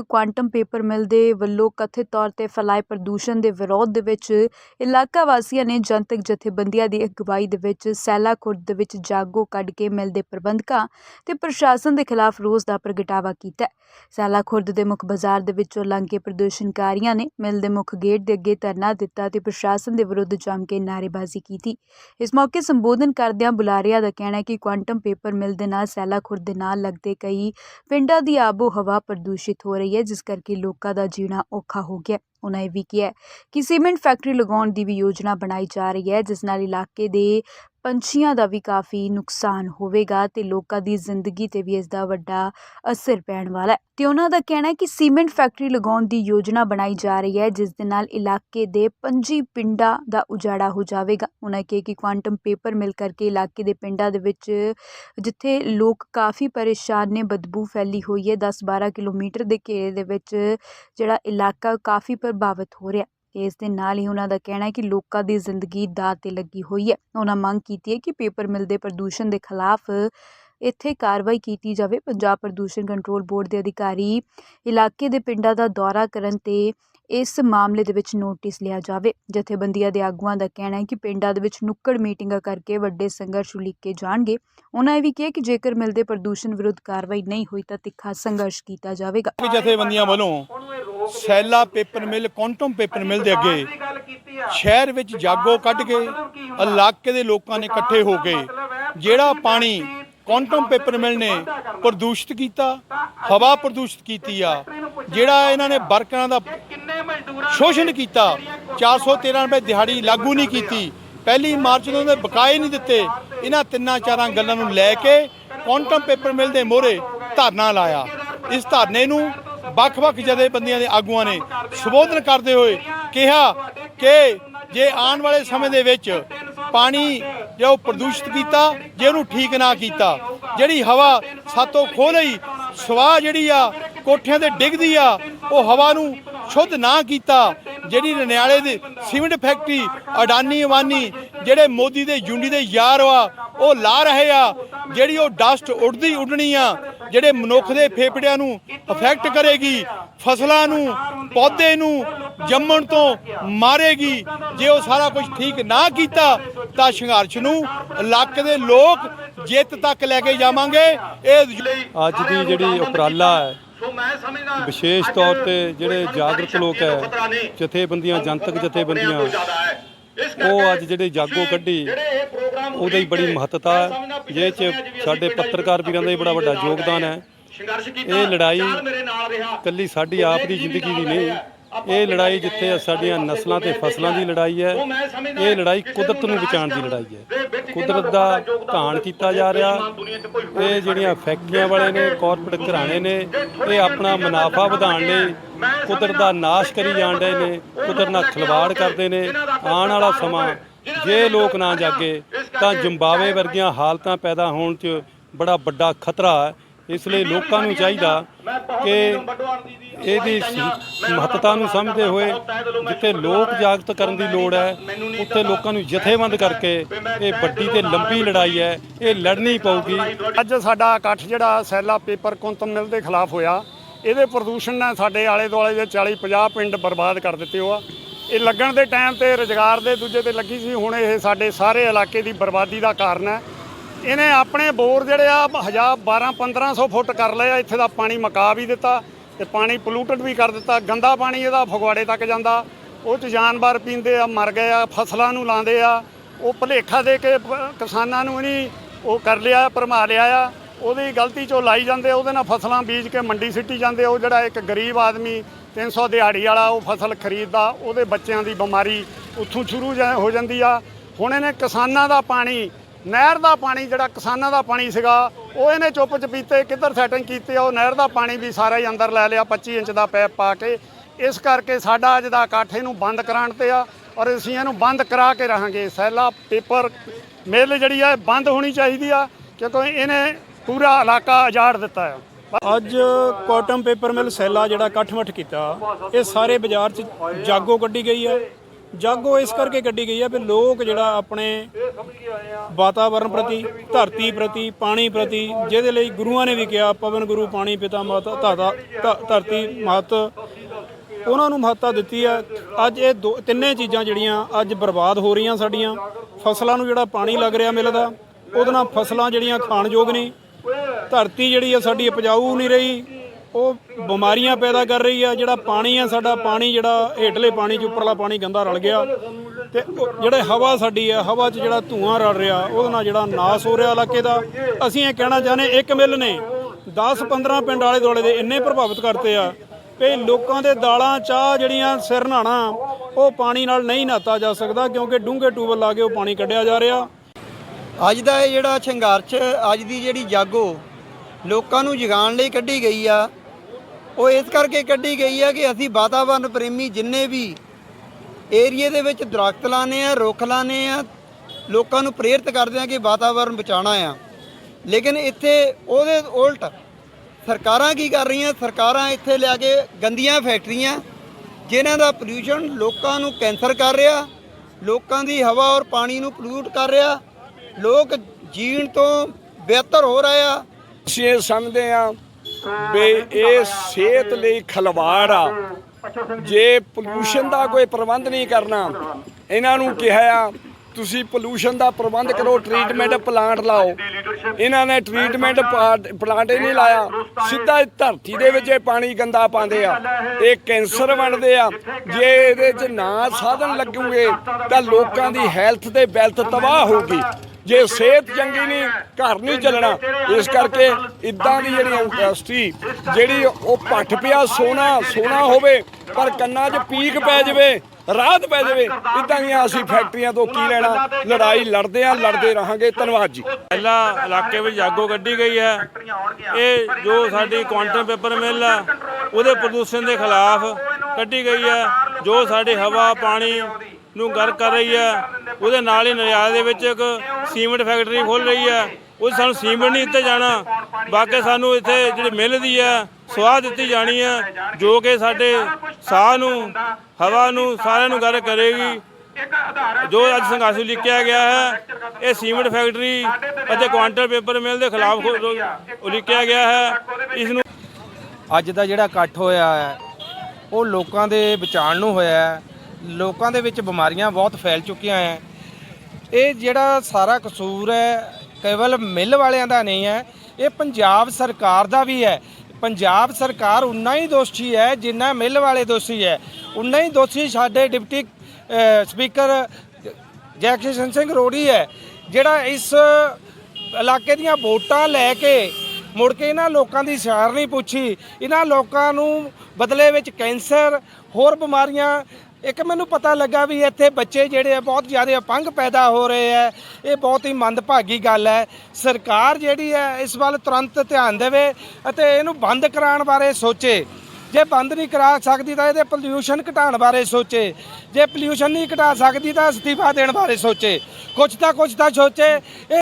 Quantum paper mill ਦੇ ਵੱਲੋਂ ਕਥਿਤ ਤੌਰ ਤੇ ਫੈਲਾਏ ਪ੍ਰਦੂਸ਼ਣ ਦੇ ਵਿਰੋਧ ਦੇ ਵਿੱਚ ਇਲਾਕਾ ਵਾਸੀਆਂ ਨੇ ਜਨਤਕ ਜਥੇਬੰਦੀਆਂ ਦੀ ਅਗਵਾਈ ਦੇ ਵਿੱਚ ਸੈਲਾ ਖੁਰਦ ਦੇ ਵਿੱਚ ਜਾਗੋ ਕੱਢ ਕੇ ਮਿਲ ਦੇ ਪ੍ਰਬੰਧਕਾਂ ਤੇ ਪ੍ਰਸ਼ਾਸਨ ਦੇ ਖਿਲਾਫ ਰੋਸ ਦਾ ਪ੍ਰਗਟਾਵਾ ਕੀਤਾ ਸੈਲਾ ਖੁਰਦ ਦੇ ਮੁੱਖ ਬਾਜ਼ਾਰ ਦੇ ਵਿੱਚੋਂ ਲੰਘ ਕੇ ਪ੍ਰਦਰਸ਼ਨਕਾਰੀਆਂ ਨੇ ਮਿਲ ਦੇ ਮੁੱਖ ਗੇਟ ਦੇ ਅੱਗੇ ਧਰਨਾ ਦਿੱਤਾ ਤੇ ਪ੍ਰਸ਼ਾਸਨ ਦੇ ਵਿਰੁੱਧ ਜੰਮ ਕੇ ਨਾਅਰੇਬਾਜ਼ੀ ਕੀਤੀ। ਇਸ ਮੌਕੇ ਸੰਬੋਧਨ ਕਰਦਿਆਂ ਬੁਲਾਰਿਆਂ ਦਾ ਕਹਿਣਾ ਹੈ ਕਿ ਕੁਆਂਟਮ ਪੇਪਰ ਮਿਲ ਦੇ ਨਾਲ ਸੈਲਾ ਖੁਰਦ ਦੇ ਨਾਲ ਲੱਗਦੇ ਕਈ ਪਿੰਡਾਂ ਦੀ ਆਬੋ ਹਵਾ ਪ੍ਰਦੂਸ਼ਿਤ ਹੋ ਰਹੀ ਹੈ, ਜਿਸ ਕਰਕੇ ਲੋਕਾਂ ਦਾ ਜੀਣਾ ਔਖਾ ਹੋ ਗਿਆ ਉਹਨਾਂ ਇਹ ਵੀ ਕਿਹਾ ਕਿ ਸੀਮੈਂਟ ਫੈਕਟਰੀ ਲਗਾਉਣ ਦੀ ਵੀ ਯੋਜਨਾ ਬਣਾਈ ਜਾ ਰਹੀ ਹੈ, ਜਿਸ ਨਾਲ ਇਲਾਕੇ ਦੇ ਪੰਛੀਆਂ ਦਾ ਵੀ ਕਾਫੀ ਨੁਕਸਾਨ ਹੋਵੇਗਾ ਅਤੇ ਲੋਕਾਂ ਦੀ ਜ਼ਿੰਦਗੀ ਤੇ ਵੀ ਇਸ ਦਾ ਵੱਡਾ ਅਸਰ ਪੈਣ ਵਾਲਾ ਅਤੇ ਉਹਨਾਂ ਦਾ ਕਹਿਣਾ ਕਿ ਸੀਮੈਂਟ ਫੈਕਟਰੀ ਲਗਾਉਣ ਦੀ ਯੋਜਨਾ ਬਣਾਈ ਜਾ ਰਹੀ ਹੈ, ਜਿਸ ਦੇ ਨਾਲ ਇਲਾਕੇ ਦੇ 25 ਪਿੰਡਾਂ ਦਾ ਉਜਾੜਾ ਹੋ ਜਾਵੇਗਾ। ਉਹਨਾਂ ਕਿਹਾ ਕਿ ਕੁਆਂਟਮ ਪੇਪਰ ਮਿਲ ਕਰਕੇ ਇਲਾਕੇ ਦੇ ਪਿੰਡਾਂ ਦੇ ਵਿੱਚ, ਜਿੱਥੇ ਲੋਕ ਕਾਫੀ ਪਰੇਸ਼ਾਨ ਨੇ, ਬਦਬੂ ਫੈਲੀ ਹੋਈ ਹੈ। 10-12 ਕਿਲੋਮੀਟਰ ਦੇ ਘੇਰੇ ਦੇ ਵਿੱਚ ਜਿਹੜਾ ਇਲਾਕਾ ਕਾਫੀ ਪ੍ਰਭਾਵਿਤ ਹੋ ਰਿਹਾ ਤੇ ਇਸ ਦੇ ਨਾਲ ਹੀ ਉਹਨਾਂ ਦਾ ਕਹਿਣਾ ਹੈ ਕਿ ਲੋਕਾਂ ਦੀ ਜ਼ਿੰਦਗੀ ਦਾਅ ਤੇ ਲੱਗੀ ਹੋਈ ਹੈ। ਉਹਨਾਂ ਮੰਗ ਕੀਤੀ ਹੈ ਕਿ ਪੇਪਰ ਮਿਲ ਦੇ ਪ੍ਰਦੂਸ਼ਣ ਦੇ ਖਿਲਾਫ ਇੱਥੇ ਕਾਰਵਾਈ ਕੀਤੀ ਜਾਵੇ। ਪੰਜਾਬ ਪ੍ਰਦੂਸ਼ਣ ਕੰਟਰੋਲ ਬੋਰਡ ਦੇ ਅਧਿਕਾਰੀ ਇਲਾਕੇ ਦੇ ਪਿੰਡਾਂ ਦਾ ਦੌਰਾ ਕਰਨ ਤੇ ਇਸ ਮਾਮਲੇ ਦੇ ਵਿੱਚ ਨੋਟਿਸ ਲਿਆ ਜਾਵੇ। ਜਥੇਬੰਦੀਆਂ ਦੇ ਆਗੂਆਂ ਦਾ ਕਹਿਣਾ ਹੈ ਕਿ ਪਿੰਡਾਂ ਦੇ ਵਿੱਚ ਨੁੱਕੜ ਮੀਟਿੰਗਾਂ ਕਰਕੇ ਵੱਡੇ ਸੰਘਰਸ਼ ਉਲੀਕੇ ਜਾਣਗੇ। ਉਹਨਾਂ ਇਹ ਵੀ ਕਿਹਾ ਕਿ ਜੇਕਰ ਮਿਲਦੇ ਪ੍ਰਦੂਸ਼ਣ ਵਿਰੁੱਧ ਕਾਰਵਾਈ ਨਹੀਂ ਹੋਈ ਤਾਂ ਤਿੱਖਾ ਸੰਘਰਸ਼ ਕੀਤਾ ਜਾਵੇਗਾ। ਜਥੇਬੰਦੀਆਂ ਵੱਲੋਂ Saila paper mill Quantum paper mill ਦੇ ਅੱਗੇ। ਸ਼ਹਿਰ ਵਿੱਚ ਜਾਗੋ ਕੱਢ ਕੇ ਇਲਾਕੇ ਦੇ ਲੋਕਾਂ ਨੇ ਇਕੱਠੇ ਹੋ ਕੇ ਜਿਹੜਾ ਪਾਣੀ ਕੁਆਂਟਮ ਪੇਪਰ ਮਿਲ ਨੇ ਪ੍ਰਦੂਸ਼ਿਤ ਕੀਤਾ ਹਵਾ ਪ੍ਰਦੂਸ਼ਿਤ ਕੀਤੀ ਆ। ਜਿਹੜਾ ਇਹਨਾਂ ਨੇ ਵਰਕਰਾਂ ਦਾ ਸ਼ੋਸ਼ਣ ਕੀਤਾ। 413 ਰੁਪਏ ਦਿਹਾੜੀ ਲਾਗੂ ਨਹੀਂ ਕੀਤੀ। ਪਹਿਲੀ ਮਾਰਚ ਨੂੰ ਉਹਦੇ ਬਕਾਏ ਨਹੀਂ ਦਿੱਤੇ। ਇਹਨਾਂ ਤਿੰਨਾਂ ਚਾਰਾਂ ਗੱਲਾਂ ਨੂੰ ਲੈ ਕੇ ਕੁਆਂਟਮ ਪੇਪਰ ਮਿਲ ਦੇ ਮੋਹਰੇ ਧਰਨਾ ਲਾਇਆ। ਇਸ ਧਰਨੇ ਨੂੰ ਵੱਖ-ਵੱਖ ਜਥੇਬੰਦੀਆਂ ਦੇ ਆਗੂਆਂ ਨੇ ਸੰਬੋਧਨ ਕਰਦੇ ਹੋਏ ਕਿਹਾ ਕਿ ਜੇ ਆਉਣ ਵਾਲੇ ਸਮੇਂ ਦੇ ਵਿੱਚ ਪਾਣੀ ਜੇ ਉਹ ਪ੍ਰਦੂਸ਼ਿਤ ਕੀਤਾ, ਜੇ ਉਹਨੂੰ ਠੀਕ ਨਾ ਕੀਤਾ, ਜਿਹੜੀ ਹਵਾ ਸਾਤੋਂ ਖੋਹ ਲਈ ਸਵਾਹ ਜਿਹੜੀ ਆ, ਕੋਠਿਆਂ ਤੇ ਡਿੱਗਦੀ ਆ, ਉਹ ਹਵਾ ਨੂੰ ਸ਼ੁੱਧ ਨਾ ਕੀਤਾ, ਜਿਹੜੀ ਰਨਿਆਲੇ ਦੀ ਸੀਮਿੰਟ ਫੈਕਟਰੀ, ਅਡਾਨੀ ਅਵਾਨੀ, ਜਿਹੜੇ ਮੋਦੀ ਦੇ ਜੁੰਡੀ ਦੇ ਯਾਰ ਆ, ਉਹ ਲਾ ਰਹੇ ਆ, ਜਿਹੜੀ ਉਹ ਡਸਟ ਉੱਡਦੀ ਉੱਡਣੀ ਆ ਜਿਹੜੇ ਮਨੁੱਖ ਦੇ ਫੇਫੜਿਆਂ ਨੂੰ ਅਫੈਕਟ ਕਰੇਗੀ, ਫਸਲਾਂ ਨੂੰ, ਪੌਦੇ ਨੂੰ ਜੰਮਣ ਤੋਂ ਮਾਰੇਗੀ, ਜੇ ਉਹ ਸਾਰਾ ਕੁਝ ਠੀਕ ਨਾ ਕੀਤਾ, ਤਾਂ ਸੰਘਰਸ਼ ਨੂੰ ਇਲਾਕੇ ਦੇ ਲੋਕ ਜਿੱਤ ਤੱਕ ਲੈ ਕੇ ਜਾਵਾਂਗੇ। ਇਹ ਅੱਜ ਦੀ ਜਿਹੜੀ ਉਪਰਾਲਾ ਹੈ, ਵਿਸ਼ੇਸ਼ ਤੌਰ ਤੇ ਜਿਹੜੇ ਜਾਗਰੂਕ ਲੋਕ ਹੈ, ਜਥੇਬੰਦੀਆਂ, ਜਨਤਕ ਜਥੇਬੰਦੀਆਂ, ਉਹ ਅੱਜ ਜਿਹੜੇ ਜਾਗੋ ਕੱਢੀ ਉਹਦਾ ਹੀ ਬੜੀ ਮਹੱਤਤਾ ਹੈ ਜੇ ਚ ਸਾਡੇ ਪੱਤਰਕਾਰ ਵੀਰਾਂ ਦਾ ਵੀ ਬੜਾ ਵੱਡਾ ਯੋਗਦਾਨ ਹੈ। ਇਹ ਲੜਾਈ ਕੱਲੀ ਸਾਡੀ ਆਪ ਦੀ ਜ਼ਿੰਦਗੀ ਦੀ ਨਹੀਂ। ਇਹ ਲੜਾਈ ਜਿੱਥੇ ਸਾਡੀਆਂ ਨਸਲਾਂ ਤੇ ਫਸਲਾਂ ਦੀ ਲੜਾਈ ਹੈ ਇਹ ਲੜਾਈ ਕੁਦਰਤ ਨੂੰ ਬਚਾਉਣ ਦੀ ਲੜਾਈ ਹੈ। ਕੁਦਰਤ ਦਾ ਘਾਣ ਕੀਤਾ ਜਾ ਰਿਹਾ। ਇਹ ਜਿਹੜੀਆਂ ਫੈਕਟਰੀਆਂ ਵਾਲੇ ਨੇ ਕਾਰਪੋਰੇਟ ਘਰਾਣੇ ਨੇ ਇਹ ਆਪਣਾ ਮੁਨਾਫਾ ਵਧਾਉਣ ਲਈ ਕੁਦਰਤ ਦਾ ਨਾਸ਼ ਕਰੀ ਰਹੇ ਨੇ ਕੁਦਰਤ ਨਾਲ ਖਿਲਵਾੜ ਕਰਦੇ ਨੇ ਆਉਣ ਵਾਲਾ ਸਮਾਂ ਜੇ ਲੋਕ ਨਾ ਜਾਗੇ ਤਾਂ ਜ਼ਿੰਬਾਬਵੇ ਵਰਗੀਆਂ ਹਾਲਤਾਂ ਪੈਦਾ ਹੋਣ 'ਚ ਬੜਾ ਵੱਡਾ ਖਤਰਾ ਹੈ। ਇਸ ਲਈ ਲੋਕਾਂ ਨੂੰ ਚਾਹੀਦਾ ਕਿ ਇਹਦੀ ਮਹੱਤਤਾ ਨੂੰ ਸਮਝਦੇ ਹੋਏ ਜਿੱਥੇ ਲੋਕ ਜਾਗਰਤ ਕਰਨ ਦੀ ਲੋੜ ਹੈ ਉੱਥੇ ਲੋਕਾਂ ਨੂੰ ਜਥੇਬੰਦ ਕਰਕੇ ਇਹ ਵੱਡੀ ਤੇ ਲੰਬੀ ਲੜਾਈ ਹੈ ਇਹ ਲੜਨੀ ਪਊਗੀ। ਅੱਜ ਸਾਡਾ ਇਕੱਠ ਜਿਹੜਾ ਸੈਲਾ ਪੇਪਰ ਕੁੰਤਮ ਮਿਲ ਦੇ ਖਿਲਾਫ ਹੋਇਆ ਇਹਦੇ ਪ੍ਰਦੂਸ਼ਣ ਨੇ ਸਾਡੇ ਆਲੇ ਦੁਆਲੇ ਦੇ 40 50 ਪਿੰਡ ਬਰਬਾਦ ਕਰ ਦਿੱਤੇ ਹੋ ਆ। ਇਹ ਲੱਗਣ ਦੇ ਟਾਈਮ ਤੇ ਰੁਜ਼ਗਾਰ ਦੇ ਦੂਜੇ ਤੇ ਲੱਗੀ ਸੀ। ਹੁਣ ਇਹ ਸਾਡੇ ਸਾਰੇ ਇਲਾਕੇ ਦੀ ਬਰਬਾਦੀ ਦਾ ਕਾਰਨ ਹੈ। ਇਹਨੇ ਆਪਣੇ ਬੋਰ ਜਿਹੜੇ ਆ 1000 12 1500 ਫੁੱਟ ਕਰ ਲਏ ਆ। ਇੱਥੇ ਦਾ ਪਾਣੀ ਮਕਾ ਵੀ ਦਿੱਤਾ ਤੇ ਪਾਣੀ ਪੋਲੂਟਡ ਵੀ ਕਰ ਦਿੱਤਾ। ਗੰਦਾ ਪਾਣੀ ਇਹਦਾ ਫਗਵਾੜੇ ਤੱਕ ਜਾਂਦਾ। ਉਹ ਚ ਜਾਨਵਰ ਪੀਂਦੇ ਆ, ਮਰ ਗਏ ਆ, ਫਸਲਾਂ ਨੂੰ ਲਾਉਂਦੇ ਆ। ਉਹ ਭਲੇਖਾ ਦੇ ਕੇ ਕਿਸਾਨਾਂ ਨੂੰ ਨਹੀਂ ਉਹ ਕਰ ਲਿਆ, ਭਰਮਾ ਲਿਆ ਆ। ਉਹਦੀ ਗਲਤੀ ਚੋਂ ਲਾਈ ਜਾਂਦੇ, ਉਹਦੇ ਨਾਲ ਫਸਲਾਂ ਬੀਜ ਕੇ ਮੰਡੀ ਸਿੱਟੀ ਜਾਂਦੇ, ਉਹ ਜਿਹੜਾ ਇੱਕ ਗਰੀਬ ਆਦਮੀ 300 ਦਿਹਾੜੀ ਵਾਲਾ ਉਹ ਫਸਲ ਖਰੀਦਦਾ, ਉਹਦੇ ਬੱਚਿਆਂ ਦੀ ਬਿਮਾਰੀ ਉੱਥੋਂ ਸ਼ੁਰੂ ਹੋ ਜਾਂਦੀ ਆ। ਹੁਣ ਇਹਨੇ ਕਿਸਾਨਾਂ ਦਾ ਪਾਣੀ, ਨਹਿਰ ਦਾ ਪਾਣੀ, ਜਿਹੜਾ ਕਿਸਾਨਾਂ ਦਾ ਪਾਣੀ ਸੀਗਾ, ਉਹ ਇਹਨੇ ਚੁੱਪ ਚਪੀਤੇ ਕਿੱਧਰ ਸੈਟਿੰਗ ਕੀਤੀ ਆ, ਉਹ ਨਹਿਰ ਦਾ ਪਾਣੀ ਵੀ ਸਾਰਾ ਹੀ ਅੰਦਰ ਲੈ ਲਿਆ 25 ਇੰਚ ਦਾ ਪੈਪ ਪਾ ਕੇ। ਇਸ ਕਰਕੇ ਸਾਡਾ ਅੱਜ ਦਾ ਇਕੱਠ ਇਹਨੂੰ ਬੰਦ ਕਰਾਉਣ ਤੇ ਆ, ਔਰ ਅਸੀਂ ਇਹਨੂੰ ਬੰਦ ਕਰਾ ਕੇ ਰਹਾਂਗੇ। ਸੈਲਾ ਪੇਪਰ, ਮਿਲ ਜਿਹੜੀ ਆ, ਇਹ ਬੰਦ ਹੋਣੀ ਚਾਹੀਦੀ ਆ, ਕਿਉਂਕਿ ਇਹਨੇ ਪੂਰਾ ਇਲਾਕਾ ਉਜਾੜ ਦਿੱਤਾ ਹੈ। ਅੱਜ ਕਾਟਨ ਪੇਪਰ ਮਿਲ ਸੈਲਾ ਜਿਹੜਾ ਇਕੱਠ ਮੱਠ ਕੀਤਾ, ਇਹ ਸਾਰੇ ਬਾਜ਼ਾਰ 'ਚ ਜਾਗੋ ਕੱਢੀ ਗਈ ਹੈ। ਜਾਗੋ ਇਸ ਕਰਕੇ ਕੱਢੀ ਗਈ ਆ ਵੀ ਲੋਕ ਜਿਹੜਾ ਆਪਣੇ ਵਾਤਾਵਰਣ ਪ੍ਰਤੀ, ਧਰਤੀ ਪ੍ਰਤੀ, ਪਾਣੀ ਪ੍ਰਤੀ, ਜਿਹਦੇ ਲਈ ਗੁਰੂਆਂ ਨੇ ਵੀ ਕਿਹਾ, ਪਵਨ ਗੁਰੂ, ਪਾਣੀ ਪਿਤਾ, ਮਾਤਾ ਧਾਤਾ ਧਰਤੀ, ਮਹਤ, ਉਹਨਾਂ ਨੂੰ ਮਹੱਤਤਾ ਦਿੱਤੀ ਆ ਅੱਜ ਇਹ ਦੋ, ਤਿੰਨੇ ਚੀਜ਼ਾਂ ਜਿਹੜੀਆਂ ਅੱਜ ਬਰਬਾਦ ਹੋ ਰਹੀਆਂ ਸਾਡੀਆਂ। ਫਸਲਾਂ ਨੂੰ ਜਿਹੜਾ ਪਾਣੀ ਲੱਗ ਰਿਹਾ ਮਿਲਦਾ ਉਹਦੇ ਨਾਲ ਫਸਲਾਂ ਜਿਹੜੀਆਂ ਖਾਣਯੋਗ ਨਹੀਂ ਧਰਤੀ ਜਿਹੜੀ ਆ ਸਾਡੀ ਉਪਜਾਊ ਨਹੀਂ ਰਹੀ। ਉਹ ਬਿਮਾਰੀਆਂ ਪੈਦਾ ਕਰ ਰਹੀ ਆ, ਜਿਹੜਾ ਪਾਣੀ ਆ, ਸਾਡਾ ਪਾਣੀ ਜਿਹੜਾ ਹੇਠਲੇ ਪਾਣੀ ਚ, ਉੱਪਰਲਾ ਪਾਣੀ ਗੰਦਾ ਰਲ ਗਿਆ। ਤੇ ਜਿਹੜੇ ਹਵਾ ਸਾਡੀ ਆ, ਹਵਾ 'ਚ ਜਿਹੜਾ ਧੂਆਂ ਰਲ ਰਿਹਾ, ਉਹਦੇ ਨਾਲ ਜਿਹੜਾ ਨਾਸ ਹੋ ਰਿਹਾ ਇਲਾਕੇ ਦਾ। ਅਸੀਂ ਇਹ ਕਹਿਣਾ ਚਾਹੁੰਦੇ ਇੱਕ ਮਿਲ ਨੇ 10-15 ਪਿੰਡ ਆਲੇ ਦੁਆਲੇ ਦੇ ਇੰਨੇ ਪ੍ਰਭਾਵਿਤ ਕਰਤੇ ਆ ਕਿ ਲੋਕਾਂ ਦੇ ਦਾਲਾਂ, ਚਾਹ ਜਿਹੜੀਆਂ ਸਿਰ ਨਹਾਣਾ, ਉਹ ਪਾਣੀ ਨਾਲ ਨਹੀਂ ਨਹਾਤਾ ਜਾ ਸਕਦਾ ਕਿਉਂਕਿ ਡੂੰਘੇ ਟੂਬਲ ਲਾ ਕੇ ਉਹ ਪਾਣੀ ਕੱਢਿਆ ਜਾ ਰਿਹਾ। ਅੱਜ ਦਾ ਇਹ ਜਿਹੜਾ ਸੰਘਰਸ਼ ਅੱਜ ਦੀ ਜਿਹੜੀ ਜਾਗੋ ਲੋਕਾਂ ਨੂੰ ਜਗਾਉਣ ਲਈ ਕੱਢੀ ਗਈ ਆ। ਉਹ ਇਸ ਕਰਕੇ ਕੱਢੀ ਗਈ ਆ ਕਿ ਅਸੀਂ ਵਾਤਾਵਰਣ ਪ੍ਰੇਮੀ ਜਿੰਨੇ ਵੀ ਏਰੀਏ ਦੇ ਵਿੱਚ ਦਰਖਤ ਲਾਣੇ ਆ, ਰੁੱਖ ਲਾਣੇ ਆ, ਲੋਕਾਂ ਨੂੰ ਪ੍ਰੇਰਿਤ ਕਰਦੇ ਆ ਕਿ ਵਾਤਾਵਰਣ ਬਚਾਉਣਾ ਆ। ਲੇਕਿਨ ਇੱਥੇ ਉਹਦੇ ਉਲਟ ਸਰਕਾਰਾਂ ਕੀ ਕਰ ਰਹੀਆਂ? ਸਰਕਾਰਾਂ ਇੱਥੇ ਲਿਆ ਕੇ ਗੰਦੀਆਂ ਫੈਕਟਰੀਆਂ, ਜਿਨ੍ਹਾਂ ਦਾ ਪੋਲਿਊਸ਼ਨ ਲੋਕਾਂ ਨੂੰ ਕੈਂਸਰ ਕਰ ਰਿਹਾ, ਲੋਕਾਂ ਦੀ ਹਵਾ ਔਰ ਪਾਣੀ ਨੂੰ ਪੋਲਿਊਟ ਕਰ ਰਿਹਾ। ਲੋਕ ਜੀਣ ਤੋਂ ਬਿਹਤਰ ਹੋ ਰਹੇ ਆ। ਅਸੀਂ ਇਹ ਸਮਝਦੇ ਆ ਵੀ ਇਹ ਸਿਹਤ ਲਈ ਖਲਵਾੜ ਆ। ਜੇ ਪੋਲੂਸ਼ਨ ਦਾ ਕੋਈ ਪ੍ਰਬੰਧ ਨਹੀਂ ਕਰਨਾ ਇਹਨਾਂ ਨੂੰ ਕਿਹਾ ਆ ਤੁਸੀਂ ਪੋਲੂਸ਼ਨ ਦਾ ਪ੍ਰਬੰਧ ਕਰੋ ਟ੍ਰੀਟਮੈਂਟ ਪਲਾਂਟ ਲਾਓ। ਇਹਨਾਂ ਨੇ ਟ੍ਰੀਟਮੈਂਟ ਪਲਾਂਟ ਹੀ ਨਹੀਂ ਲਾਇਆ। ਸਿੱਧਾ ਧਰਤੀ ਦੇ ਵਿੱਚ ਇਹ ਪਾਣੀ ਗੰਦਾ ਪਾਉਂਦੇ ਆ। ਇਹ ਕੈਂਸਰ ਬਣਦੇ ਆ। ਜੇ ਇਹਦੇ 'ਚ ਨਾ ਸਾਧਨ ਲੱਗੂਗੇ ਤਾਂ ਲੋਕਾਂ ਦੀ ਹੈਲਥ ਤੇ ਵੈਲਥ ਤਬਾਹ ਹੋਊਗੀ। ਜੇ ਸਿਹਤ ਚੰਗੀ ਨਹੀਂ, ਘਰ ਨਹੀਂ ਚੱਲਣਾ, ਇਸ ਕਰਕੇ ਇਦਾਂ ਦੀ ਜਿਹੜੀ ਇੰਡਸਟਰੀ ਜਿਹੜੀ ਉਹ ਪੱਠ ਪਿਆ ਸੋਨਾ ਸੋਨਾ ਹੋਵੇ, ਪਰ ਕੰਨਾਂ 'ਚ ਪੀਕ ਪੈ ਜਾਵੇ, ਰਾਹਤ ਪੈ ਜਾਵੇ, ਇਦਾਂ ਦੀਆਂ ਅਸੀਂ ਫੈਕਟਰੀਆਂ ਤੋਂ ਕੀ ਲੈਣਾ? ਲੜਾਈ ਲੜਦੇ ਆ, ਲੜਦੇ ਰਹਾਂਗੇ। ਧੰਨਵਾਦ ਜੀ। ਪਹਿਲਾ ਇਲਾਕੇ ਵਿੱਚ ਜਾਗੋ ਕੱਢੀ ਗਈ ਹੈ। ਇਹ ਜੋ ਸਾਡੀ ਕੁਆਂਟਮ ਪੇਪਰ ਮਿਲ ਹੈ ਉਹਦੇ ਪ੍ਰਦੂਸ਼ਣ ਦੇ ਖਿਲਾਫ ਕੱਢੀ ਗਈ ਹੈ। ਜੋ ਸਾਡੀ ਹਵਾ, ਪਾਣੀ ਨੂੰ ਗਰਕ ਕਰ ਰਹੀ ਹੈ ਉਹਦੇ ਨਾਲ ਹੀ ਨਰਿਆਲ ਦੇ ਵਿੱਚ ਇੱਕ ਸੀਮੈਂਟ ਫੈਕਟਰੀ ਖੋਲ ਰਹੀ ਹੈ ਉਹ ਸਾਨੂੰ ਸੀਮੈਂਟ ਨਹੀਂ ਦਿੱਤੇ ਜਾਣਾ। ਬਾਕੀ ਸਾਨੂੰ ਇੱਥੇ ਜਿਹੜੀ ਮਿਲ ਦੀ ਹੈ ਸਵਾਹ ਦਿੱਤੀ ਜਾਣੀ ਹੈ ਜੋ ਕਿ ਸਾਡੇ ਸਾਹ ਨੂੰ, ਹਵਾ ਨੂੰ, ਸਾਰਿਆਂ ਨੂੰ ਗਰਕ ਕਰੇਗੀ। ਜੋ ਅੱਜ ਸੰਘਰਸ਼ ਲਿਖਿਆ ਗਿਆ ਹੈ, ਇਹ ਸੀਮੈਂਟ ਫੈਕਟਰੀ ਅਤੇ ਕੁਆਂਟਲ ਪੇਪਰ ਮਿਲ ਦੇ ਖਿਲਾਫ ਲਿਖਿਆ ਗਿਆ ਹੈ। ਇਸ ਨੂੰ ਅੱਜ ਦਾ ਜਿਹੜਾ ਇਕੱਠ ਹੋਇਆ ਹੈ, ਉਹ ਲੋਕਾਂ ਦੇ ਬਚਾਉਣ ਨੂੰ ਹੋਇਆ ਹੈ। ਲੋਕਾਂ ਦੇ ਵਿੱਚ ਬਿਮਾਰੀਆਂ ਬਹੁਤ ਫੈਲ ਚੁੱਕੀਆਂ ਹੈ ਇਹ ਜਿਹੜਾ ਸਾਰਾ ਕਸੂਰ ਹੈ ਕੇਵਲ ਮਿੱਲ ਵਾਲਿਆਂ ਦਾ ਨਹੀਂ ਹੈ ਇਹ ਪੰਜਾਬ ਸਰਕਾਰ ਦਾ ਵੀ ਹੈ ਪੰਜਾਬ ਸਰਕਾਰ ਉਨਾ ਹੀ ਦੋਸ਼ੀ ਹੈ ਜਿੰਨਾ ਮਿੱਲ ਵਾਲੇ ਦੋਸ਼ੀ ਹੈ ਉਨਾ ਹੀ ਦੋਸ਼ੀ ਸਾਡੇ ਡਿਪਟੀ ਅ, ਸਪੀਕਰ ਜੈਕਸ਼ਨ ਸਿੰਘ ਰੋੜੀ ਹੈ ਜਿਹੜਾ ਇਸ ਇਲਾਕੇ ਦੀਆਂ ਵੋਟਾਂ ਲੈ ਕੇ ਮੁੜ ਕੇ ਇਹਨਾਂ ਲੋਕਾਂ ਦੀ ਸਾਰ ਨਹੀਂ ਪੁੱਛੀ। ਇਹਨਾਂ ਲੋਕਾਂ ਨੂੰ ਬਦਲੇ ਵਿੱਚ ਕੈਂਸਰ ਹੋਰ ਬਿਮਾਰੀਆਂ ਇੱਕ ਮੈਨੂੰ ਪਤਾ ਲੱਗਾ ਵੀ ਇੱਥੇ ਬੱਚੇ ਜਿਹੜੇ ਆ, ਬਹੁਤ ਜ਼ਿਆਦਾ ਅਪੰਗ ਪੈਦਾ ਹੋ ਰਹੇ ਆ। ਇਹ ਬਹੁਤ ਹੀ ਮੰਦਭਾਗੀ ਗੱਲ ਹੈ। ਸਰਕਾਰ ਜਿਹੜੀ ਹੈ, ਇਸ ਵੱਲ ਤੁਰੰਤ ਧਿਆਨ ਦੇਵੇ ਅਤੇ ਇਹਨੂੰ ਬੰਦ ਕਰਾਉਣ ਬਾਰੇ ਸੋਚੇ। ਜੇ ਬੰਦ ਨਹੀਂ ਕਰਾ ਸਕਦੀ ਤਾਂ ਇਹਦੇ ਪੋਲਿਊਸ਼ਨ ਘਟਾਉਣ ਬਾਰੇ ਸੋਚੇ। ਜੇ ਪੋਲਿਊਸ਼ਨ ਨਹੀਂ ਘਟਾ ਸਕਦੀ ਤਾਂ ਅਸਤੀਫਾ ਦੇਣ ਬਾਰੇ ਸੋਚੇ। ਕੁਝ ਤਾਂ ਕੁਝ ਤਾਂ ਸੋਚੇ। ਇਹ